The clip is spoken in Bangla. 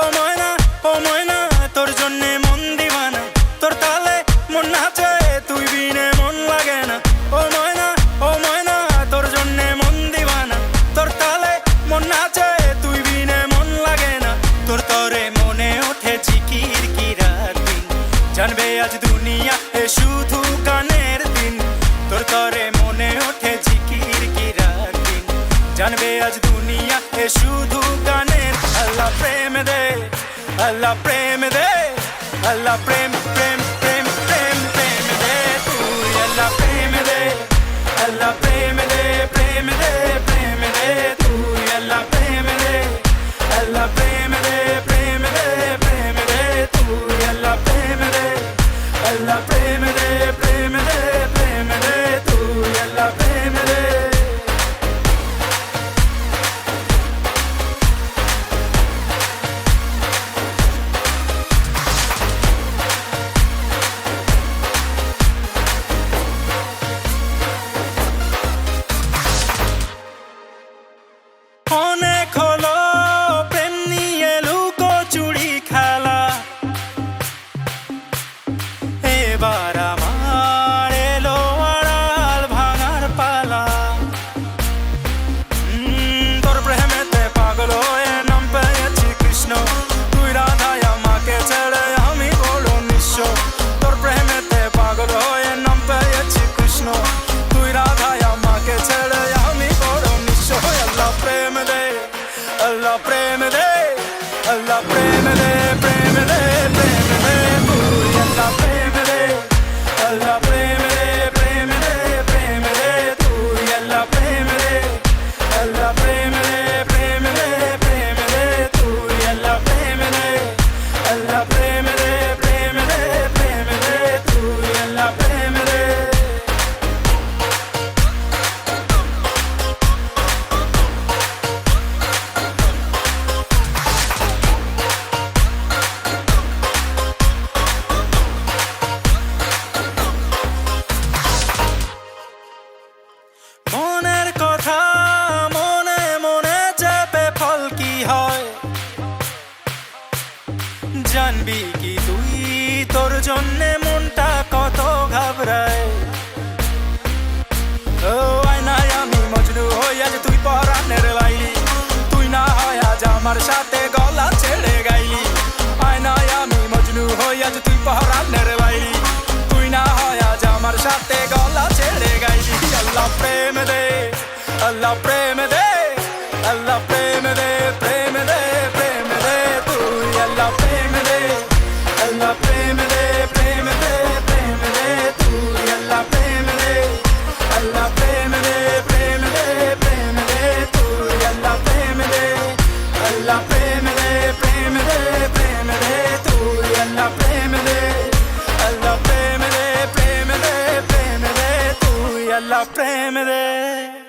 ও ময়না ও ময়না, তোর জন্যে মন দিবানা। তোর তালে মন নাচে, তুই বিনে মন লাগে না। ও ময়না ও ময়না, তোর জন্যে মন তোর তালে মন নাচে বিনে মন লাগে না। তোর মনে ওঠে চিকির কি জানবে আজ দুনিয়া এ শুধু কানের দিন। তোর তরে মনে ওঠে জানবে আজ দুনিয়া, এ শুধু গানের আল্লাহ প্রেম দে, আল্লাহ প্রেম দে, আল্লাহ প্রেম প্রেম এবার আমার এলো আড়াল ভাঙার পালা। তোর প্রেমেতে পাগল হয়ে নাম পেয়েছি কৃষ্ণ। তুই রাধায় আমাকে ছেড়ে, আমি বলো নিঃস্ব। তোর প্রেমেতে পাগল হয়ে নাম পেয়েছি কৃষ্ণ। তুই রাধায় আমাকে ছেড়ে, আমি বলো নিঃস্ব। আল্লাহ, প্রেম দে, আল্লাহ, প্রেম দে। জানবি কি তুই? তোর জন্যে মনটা কত ঘাবড়ায়। ও আয়নায় আমি মজনু হই তুই না হয় আজ আমার সাথে গলা ছেড়ে গাইলি। আয়নায় আমি মজনু হই আজ তুই পরাণের লাইলি। তুই না হয় আজ আমার সাথে গলা ছেড়ে গাইলি। আল্লাহ প্রেম দে, আল্লাহ প্রেম me dé.